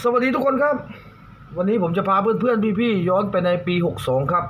สวัสดีทุกคนครับ วันนี้ผมจะพาเพื่อนๆพี่ๆย้อนไปในปี 62 ครับ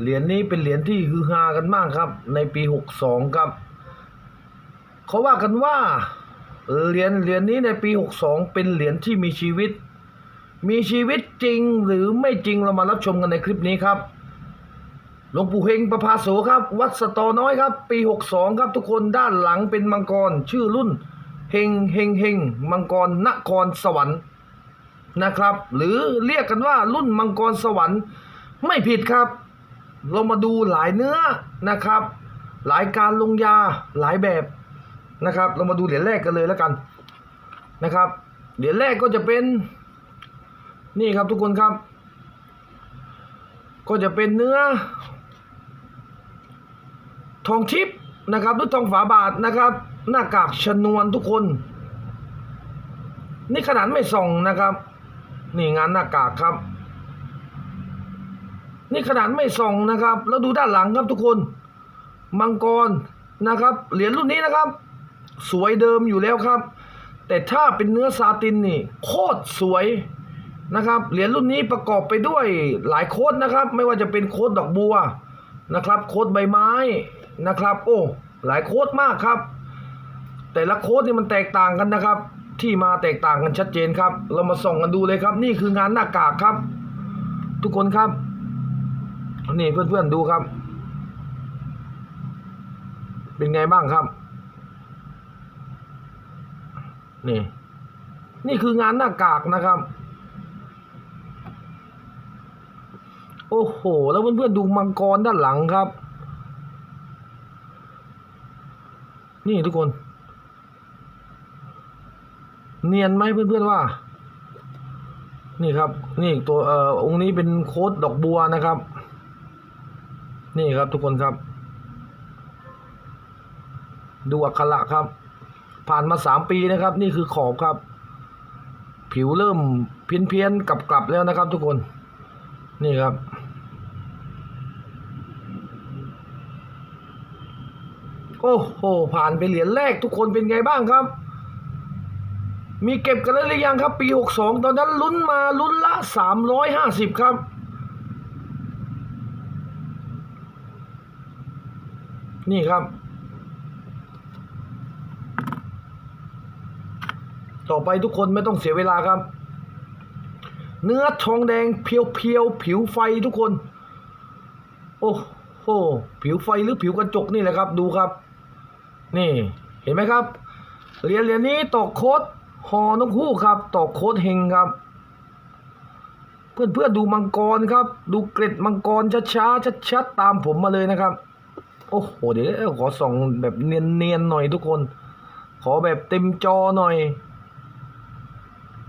เหรียญนี้เป็นเหรียญที่ฮือฮากันมากครับ ในปี 62 ครับ เขาว่ากันว่าเหรียญเหรียญนี้ในปี 62 เป็นเหรียญที่มีชีวิต มีชีวิตจริงหรือไม่จริงเรามารับชมกันในคลิปนี้ครับหลวงปู่เฮงประภาโสครับ วัดสตอน้อยครับ ปี 62 ครับ ทุกคนด้านหลังเป็นมังกรชื่อรุ่นเฮงเฮงเฮงมังกรนครสวรรค์ นะครับ หรือเรียกกันว่ารุ่นมังกรสวรรค์ไม่ผิดครับ เรามาดูหลายเนื้อนะครับ หลายการลงยาหลายแบบนะครับ เรามาดูเหรียญแรกกันเลยแล้วกันนะครับ เหรียญแรกก็จะเป็นนี่ครับทุกคนครับ ก็จะเป็นเนื้อ ทองทิพนะครับหรือทองฝาบาทนะครับ หน้ากากชนวนทุกคน นี่ขนาดไม่ส่องนะครับ นี่งานหน้ากากครับ นี่ขนาดไม่ส่องนะครับ แล้วดูด้านหลังครับทุกคน มังกรนะครับ เหรียญรุ่นนี้นะครับ สวยเดิมอยู่แล้วครับ แต่ถ้าเป็นเนื้อซาตินนี่ โคตรสวยนะครับ เหรียญรุ่นนี้ประกอบไปด้วยหลายโค้ดนะครับ ไม่ว่าจะเป็นโค้ดดอกบัวนะครับ โค้ดใบไม้นะครับ โอ้ หลายโค้ดมากครับ แต่ละโค้ดนี่มันแตกต่างกันนะครับ ที่มาแตกต่างกันชัดเจนครับ เรามาส่องกันดูเลยครับ นี่คืองานหน้ากากครับ ทุกคนครับ นี่เพื่อนๆดูครับ เป็นไงบ้างครับ นี่ นี่คืองานหน้ากากนะครับ โอ้โห แล้วเพื่อนๆดูมังกรด้านหลังครับ นี่ทุกคน เนียนไหมเพื่อนๆว่า นี่ครับ นี่ตัวเอ่อองค์นี้เป็นโค้ดดอกบัวนะครับ นี่ครับทุกคนครับ ดูอักขระครับ ผ่านมาสามปีนะครับ นี่คือขอบครับ ผิวเริ่มเพี้ยนเพียนๆกลับกลับแล้วนะครับ ทุกคน นี่ครับโอ้โหผ่านไปเหรียญแรกทุกคนเป็นไงบ้างครับ มีเก็บกันแล้วหรือยังครับ ปี 62 ตอนนั้นลุ้นมาลุ้นละ 350 ครับ นี่ครับ ต่อไปทุกคนไม่ต้องเสียเวลาครับ เนื้อทองแดงเพียวๆผิวไฟทุกคน โอ้โหผิวไฟหรือผิวกระจกนี่แหละครับ ดูครับ นี่เห็นไหมครับเหรียญเหรียญนี้ตอกโคด หอนกฮูกครับ ตอกโคดเฮงครับ เพื่อนเพื่อดูมังกรครับ ดูเกร็ดมังกรช้าๆชัดๆตามผมมาเลยนะครับ โอ้โหเดี๋ยวขอส่องแบบเนียนๆหน่อยทุกคน ขอแบบเต็มจอหน่อย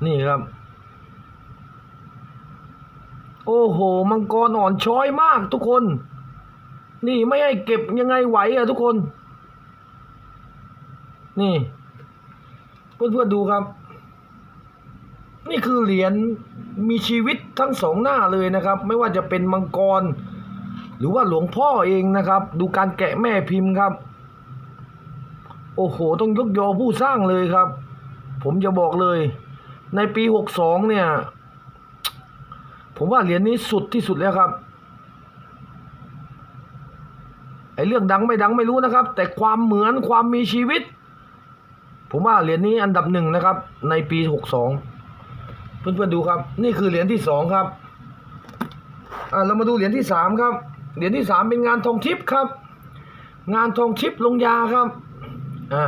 นี่ครับ โอ้โห มังกรอ่อนช้อยมากทุกคน นี่ไม่ให้เก็บยังไงไหวอะทุกคน นี่ เพื่อนๆดูครับ นี่คือเหรียญมีชีวิตทั้งสองหน้าเลยนะครับ ไม่ว่าจะเป็นมังกร หรือว่าหลวงพ่อเองนะครับ ดูการแกะแม่พิมพ์ครับ โอ้โห ต้องยกยอผู้สร้างเลยครับ ผมจะบอกเลย ในปีหกสองเนี่ย ผมว่าเหรียญนี้สุดที่สุดแล้วครับไอ้เรื่องดังไม่ดังไม่รู้นะครับ แต่ความเหมือนความมีชีวิต ผมว่าเหรียญนี้อันดับหนึ่งนะครับ ในปีหกสองเพื่อนๆดูครับ นี่คือเหรียญที่สองครับอ่าเรามาดูเหรียญที่สามครับ เหรียญที่สามเป็นงานทองทิพย์ครับ งานทองทิพย์ลงยาครับอ่า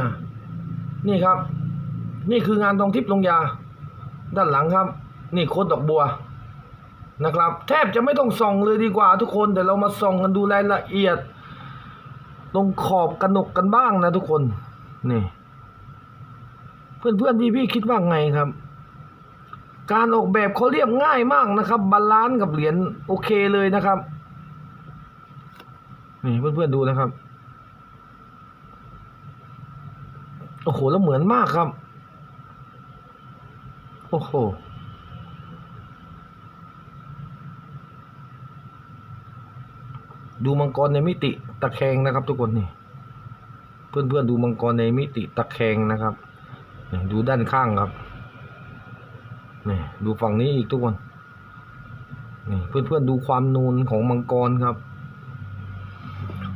นี่ครับ นี่คืองานทองทิพย์ลงยา ด้านหลังครับ นี่โคดดอกบัวนะครับ แทบจะไม่ต้องส่องเลยดีกว่าทุกคนแต่เรามาส่องกันดูรายละเอียดตรงขอบกระหนกกันบ้างนะทุกคนนี่ เพื่อนเพื่อนพี่พี่ๆคิดว่าไงครับ การออกแบบเขาเรียบง่ายมากนะครับบาลานซ์กับเหรียญโอเคเลยนะครับ นี่เพื่อนเพื่อนๆดูนะครับ โอ้โหแล้วเหมือนมากครับ โอ้โหดูมังกรในมิติตะแคงนะครับ ทุกคนนี่ เพื่อนๆดูมังกรในมิติตะแคงนะครับ นี่ดูด้านข้างครับนี่ดูฝั่งนี้อีกทุกคนนี่เพื่อนๆดูความนูนของมังกรครับ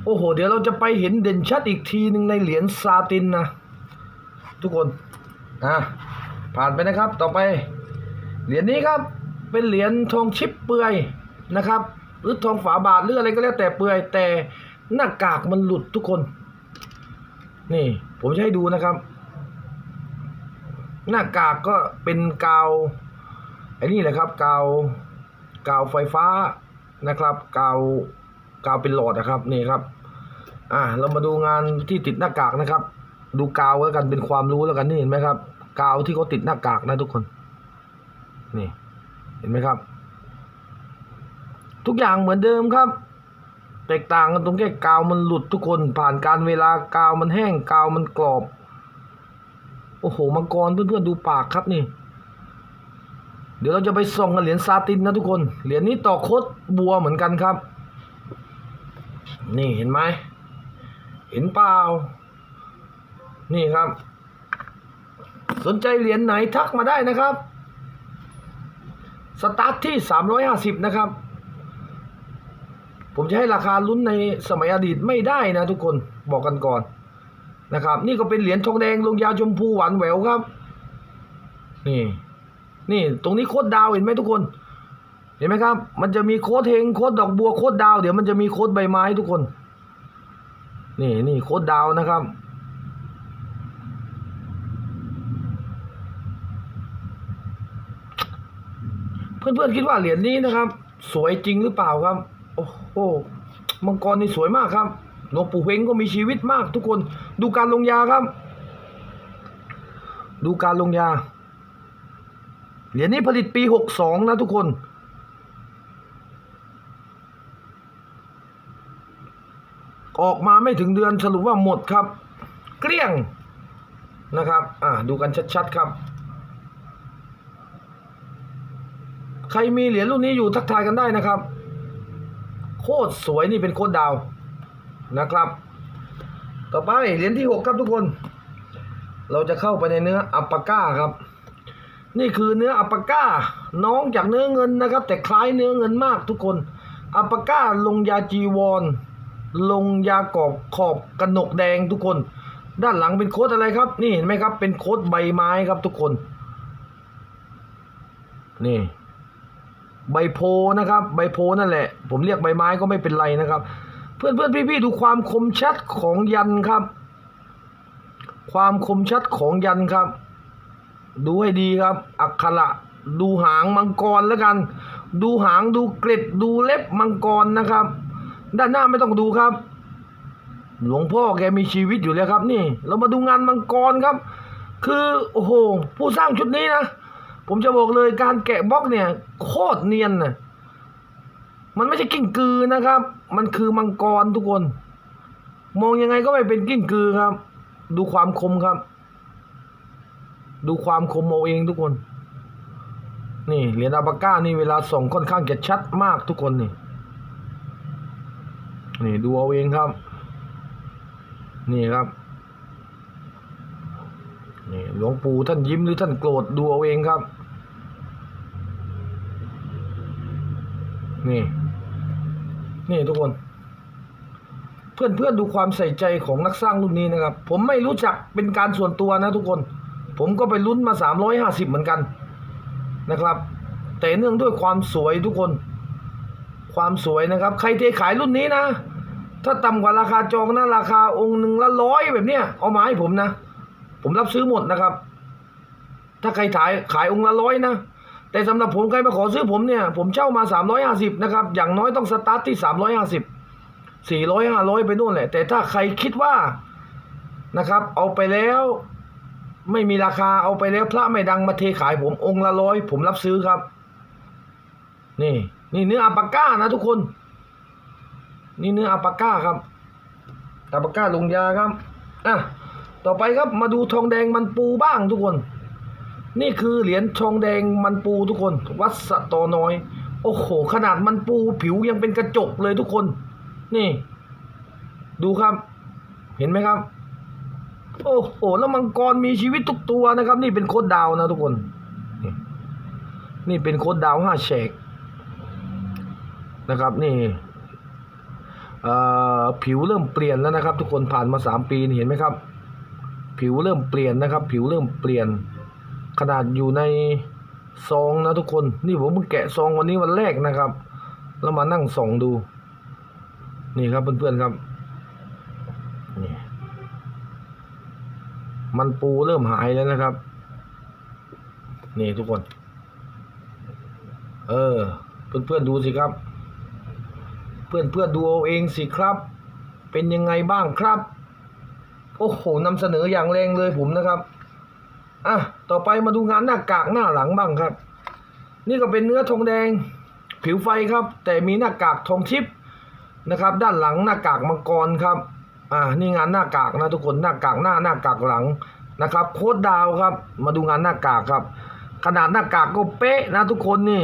โอ้โห เดี๋ยวเราจะไปเห็นเด่นชัดอีกทีหนึ่งในเหรียญซาตินนะ ทุกคนอะผ่านไปนะครับต่อไป เหรียญนี้ครับ เป็นเหรียญทองชิปเปลือยนะครับ หรือทองฝาบาทหรืออะไรก็แล้วแต่เปลือยแต่หน้ากากมันหลุดทุกคน นี่ ผมจะให้ดูนะครับ หน้ากากก็เป็นกาวไอ้นี่แหละครับกาวกาวไฟฟ้านะครับกาวกาวเป็นหลอดนะครับนี่ครับ อ่า เรามาดูงานที่ติดหน้ากากนะครับ ดูกาวแล้วกันเป็นความรู้แล้วกันนี่เห็นไหมครับ กาวที่เขาติดหน้ากากนะทุกคน นี่ เห็นไหมครับ ทุกอย่างเหมือนเดิมครับ แตกต่างกันตรงแค่กาวมันหลุดทุกคน ผ่านการเวลากาวมันแห้งกาวมันกรอบ โอ้โห มังกรเพื่อนๆดูปากครับนี่ เดี๋ยวเราจะไปส่องกันเหรียญซาตินนะทุกคน เหรียญนี้ต่อโคดบัวเหมือนกันครับ นี่เห็นไหม เห็นเปล่า นี่ครับ สนใจเหรียญไหนทักมาได้นะครับ สตาร์ทที่ 350 นะครับ ผมจะให้ราคาลุ้นในสมัยอดีตไม่ได้นะทุกคน บอกกันก่อน นะครับ นี่ก็เป็นเหรียญทองแดงลงยาชมพูหวานแหววครับ นี่ นี่ตรงนี้โคดดาวเห็นไหมทุกคน เห็นไหมครับ มันจะมีโค้ดเฮงโค้ดดอกบัวโค้ดดาวเดี๋ยวมันจะมีโค้ดใบไม้ทุกคน นี่นี่โค้ดดาวนะครับเพื่อนๆคิดว่าเหรียญนี้นะครับ สวยจริงหรือเปล่าครับ โอ้โหมังกรนี่สวยมากครับ หลวงปู่เฮงก็มีชีวิตมากทุกคนดูการลงยาครับ ดูการลงยา เหรียญนี้ผลิตปีหกสองนะทุกคน ออกมาไม่ถึงเดือนสรุปว่าหมดครับ เกลี้ยงนะครับ อ่าดูกันชัดๆครับ ใครมีเหรียญรุ่นนี้อยู่ทักทายกันได้นะครับ โคตรสวยนี่เป็นโคตรดาว นะครับ ต่อไปเหรียญที่หกครับทุกคน เราจะเข้าไปในเนื้ออัปปาก้าครับ นี่คือเนื้ออัปปาก้าน้องจากเนื้อเงินนะครับ แต่คล้ายเนื้อเงินมากทุกคน อัปปาก้าลงยาจีวร ลงยากรอบขอบกระหนกแดงทุกคน ด้านหลังเป็นโค้ดอะไรครับ นี่เห็นไหมครับเป็นโค้ดใบไม้ครับทุกคนนี่ใบโพนะครับ ใบโพนั่นแหละ ผมเรียกใบไม้ก็ไม่เป็นไรนะครับ พื่อนเพื่อนพี่พี่ๆดูความคมชัดของยันครับ ความคมชัดของยันครับ ดูให้ดีครับ อักขระดูหางมังกรแล้วกัน ดูหางดูเกล็ดดูเล็บมังกรนะครับ ด้านหน้าไม่ต้องดูครับ หลวงพ่อแกมีชีวิตอยู่แล้วครับ นี่ เรามาดูงานมังกรครับ คือโอ้โห ผู้สร้างชุดนี้นะ ผมจะบอกเลยการแกะบล็อกเนี่ย โคตรเนียนนะ มันไม่ใช่กิ้งกือนะครับ มันคือมังกรทุกคน มองยังไงก็ไม่เป็นกิ้งกือครับ ดูความคมครับ ดูความคมเอาเองทุกคน นี่เหรียญอาบาก้านี่เวลาส่องค่อนข้างจะชัดมากทุกคนนี่ นี่ดูเอาเองครับ นี่ครับ นี่หลวงปู่ท่านยิ้มหรือท่านโกรธดูเอาเองครับ นี่ นี่ทุกคน เพื่อนเพื่อนๆดูความใส่ใจของนักสร้างรุ่นนี้นะครับ ผมไม่รู้จักเป็นการส่วนตัวนะทุกคน ผมก็ไปลุ้นมาสามร้อยห้าสิบเหมือนกันนะครับ แต่เนื่องด้วยความสวยทุกคน ความสวยนะครับ ใครเทขายรุ่นนี้นะ ถ้าต่ำกว่าราคาจองนะราคาองค์หนึ่งละร้อยแบบเนี้ยเอามาให้ผมนะ ผมรับซื้อหมดนะครับ ถ้าใครขายขายองค์ละร้อยนะ แต่สำหรับผมใครมาขอซื้อผมเนี่ยผมเช่ามาสามร้อยห้าสิบนะครับอย่างน้อยต้องสตาร์ทที่สามร้อยห้าสิบสี่ร้อยห้าร้อยไปนู่นแหละ แต่ถ้าใครคิดว่านะครับ เอาไปแล้วไม่มีราคาเอาไปแล้วพระไม่ดังมาเทขายผมองค์ละร้อยผมรับซื้อครับ นี่นี่เนื้ออัปาก้านะทุกคน นี่เนื้ออัปาก้าครับอัปปาก้าลงยาครับอะต่อไปครับมาดูทองแดงมันปูบ้างทุกคน นี่คือเหรียญทองแดงมันปูทุกคน วัดสะตอน้อย โอ้โห ขนาดมันปูผิวยังเป็นกระจกเลยทุกคน นี่ ดูครับ เห็นไหมครับ โอ้โห แล้วมังกรมีชีวิตทุกตัวนะครับ นี่เป็นโคดดาวนะทุกคน นี่เป็นโค้ดดาวห้าเชกนะครับ นี่ผิวเริ่มเปลี่ยนแล้วนะครับ ทุกคนผ่านมาสามปีเห็นไหมครับ ผิวเริ่มเปลี่ยนนะครับ ผิวเริ่มเปลี่ยน ขนาดอยู่ในซองนะทุกคน นี่ผมเพิ่งแกะซองวันนี้วันแรกนะครับ แล้วมานั่งส่องดู นี่ครับเพื่อนๆครับนี่มันปูเริ่มหายแล้วนะครับ นี่ทุกคน เออ เพื่อนๆดูสิครับ เพื่อนๆดูเอาเองสิครับ เป็นยังไงบ้างครับ โอ้โหนำเสนออย่างแรงเลยผมนะครับ อะ ต่อไปมาดูงานหน้ากากหน้าหลังบ้างครับ นี่ก็เป็นเนื้อทองแดงผิวไฟครับ แต่มีหน้ากากทองทิพย์นะครับ ด้านหลังหน้ากากมังกรครับอ่านี่งานหน้ากากนะทุกคนหน้ากากหน้าหน้ากากหลังนะครับโค้ดดาวครับ มาดูงานหน้ากากครับ ขนาดหน้ากากก็เป๊ะนะทุกคนนี่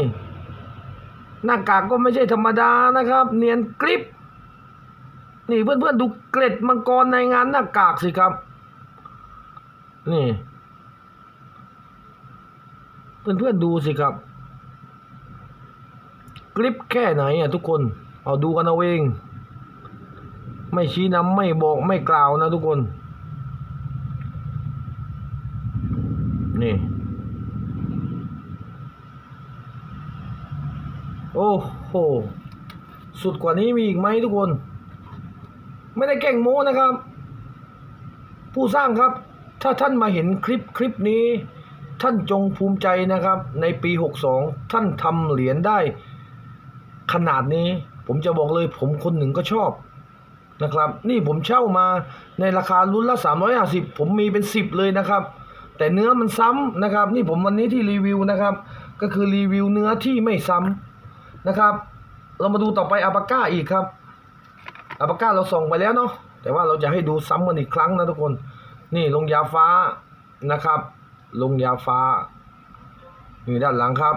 หน้ากากก็ไม่ใช่ธรรมดานะครับ เนียนกริบนี่เพื่อนๆดูเกล็ดมังกรในงานหน้ากากสิครับ นี่ เพื่อนๆดูสิครับกริปแค่ไหนอะทุกคน เอาดูกันเอาเอง ไม่ชี้นำไม่บอกไม่กล่าวนะทุกคน นี่ โอ้โห สุดกว่านี้มีอีกไหมทุกคน ไม่ได้แกล้งโม้นะครับ ผู้สร้างครับ ถ้าท่านมาเห็นคลิปคลิปนี้ ท่านจงภูมิใจนะครับ ในปี 62 ท่านทำเหรียญได้ขนาดนี้ ผมจะบอกเลยผมคนหนึ่งก็ชอบนะครับ นี่ผมเช่ามาในราคารุ่นละ 350 ผมมีเป็น 10 เลยนะครับ แต่เนื้อมันซ้ำนะครับ นี่ผมวันนี้ที่รีวิวนะครับ ก็คือรีวิวเนื้อที่ไม่ซ้ำนะครับ เรามาดูต่อไปอาปาก้าอีกครับอาปาก้าเราส่งไปแล้วเนาะแต่ว่าเราจะให้ดูซ้ำกันอีกครั้งนะทุกคน นี่ลงยาฟ้านะครับ ลงยาฟ้านี่ด้านหลังครับ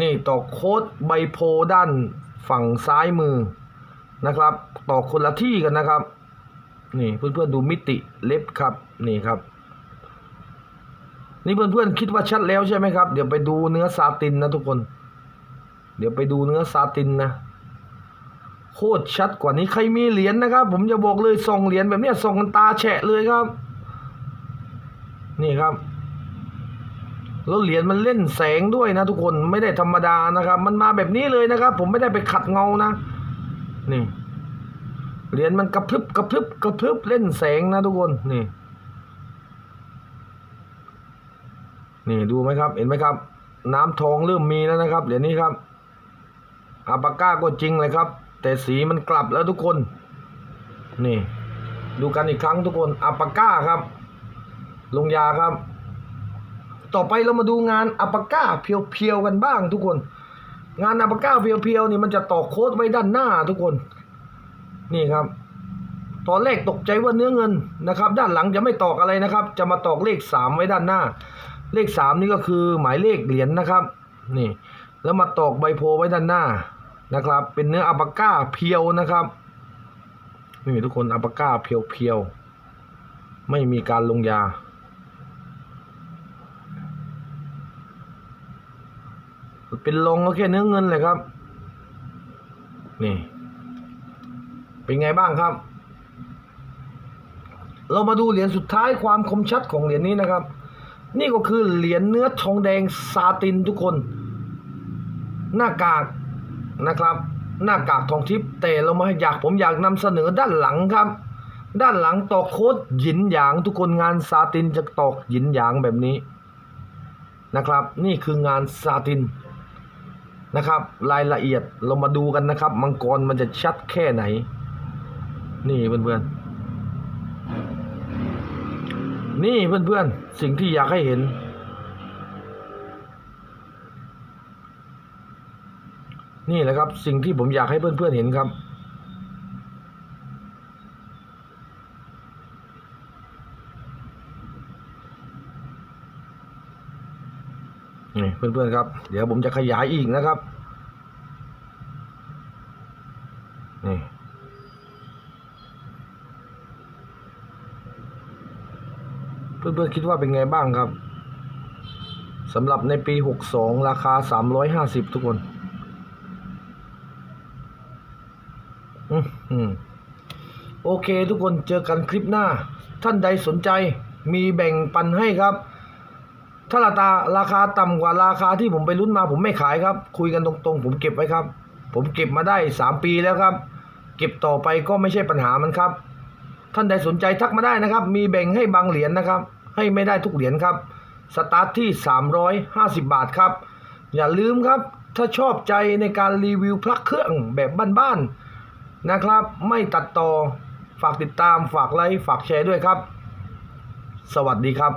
นี่ต่อโคดใบโพด้านฝั่งซ้ายมือนะครับ ต่อคนละที่กันนะครับ นี่เพื่อนๆดูมิติเล็บครับนี่ครับ นี่เพื่อนๆคิดว่าชัดแล้วใช่ไหมครับ เดี๋ยวไปดูเนื้อซาตินนะทุกคน เดี๋ยวไปดูเนื้อซาตินนะโคตรชัดกว่านี้ใครมีเหรียญนะครับ ผมจะบอกเลยส่องเหรียญแบบนี้ส่องกันตาแฉะเลยครับ นี่ครับ แล้วเหรียญมันเล่นแสงด้วยนะทุกคนไม่ได้ธรรมดานะครับ มันมาแบบนี้เลยนะครับ ผมไม่ได้ไปขัดเงานะ นี่เหรียญมันกระพริบกระพริบกระพริบเล่นแสงนะทุกคนนี่ นี่ดูไหมครับ เห็นไหมครับ น้ำทองเริ่มมีแล้วนะครับเหรียญนี้ครับอาปาก้าก็จริงเลยครับ แต่สีมันกลับแล้วทุกคน นี่ ดูกันอีกครั้งทุกคนอาปาก้าครับ ลงยาครับ ต่อไปเรามาดูงานอัปปาก้าเพียวๆกันบ้างทุกคน งานอัปปาก้าเพียวๆนี่มันจะต่อโค้ดไว้ด้านหน้าทุกคน นี่ครับ ตอนแรกตกใจว่าเนื้อเงินนะครับ ด้านหลังจะไม่ตอกอะไรนะครับ จะมาตอกเลขสามไว้ด้านหน้า เลขสามนี่ก็คือหมายเลขเหรียญนะครับ นี่ แล้วมาตอกใบโพไว้ด้านหน้านะครับ เป็นเนื้ออัปก้าเพียวนะครับนี่ทุกคนอัปปาก้าเพียวๆไม่มีการลงยา เป็นลงก็แค่เนื้อเงินเลยครับ นี่ เป็นไงบ้างครับ เรามาดูเหรียญสุดท้ายความคมชัดของเหรียญนี้นะครับ นี่ก็คือเหรียญเนื้อทองแดงซาตินทุกคน หน้ากากนะครับ หน้ากากทองทิพย์แต่เรามาอยากผมอยากนำเสนอด้านหลังครับ ด้านหลังตอกโค้ดหยินหยางทุกคนงานซาตินจะตอกหยินหยางแบบนี้นะครับ นี่คืองานซาติน นะครับ รายละเอียดเรามาดูกันนะครับ มังกรมันจะชัดแค่ไหน นี่เพื่อนๆ นี่เพื่อนๆ สิ่งที่อยากให้เห็น นี่แหละครับ สิ่งที่ผมอยากให้เพื่อนๆเห็นครับ นี่ เพื่อนๆครับ เดี๋ยวผมจะขยายอีกนะครับ นี่เพื่อนๆคิดว่าเป็นไงบ้างครับสำหรับในปี 62 ราคา 350 ทุกคนออืมโอเคทุกคนเจอกันคลิปหน้า ท่านใดสนใจมีแบ่งปันให้ครับ ถ้าราคาราคาต่ำกว่าราคาที่ผมไปรุ่นมา ผมไม่ขายครับ คุยกันตรงๆ ผมเก็บไว้ครับ ผมเก็บมาได้ 3 ปีแล้วครับ เก็บต่อไปก็ไม่ใช่ปัญหามันครับ ท่านใดสนใจทักมาได้นะครับ มีแบ่งให้บางเหรียญนะครับ ให้ไม่ได้ทุกเหรียญครับ สตาร์ทที่ 350 บาทครับ อย่าลืมครับ ถ้าชอบใจในการรีวิวพลักเครื่องแบบบ้านๆนะครับ ไม่ตัดต่อฝากติดตามฝากไลค์ฝากแชร์ด้วยครับ สวัสดีครับ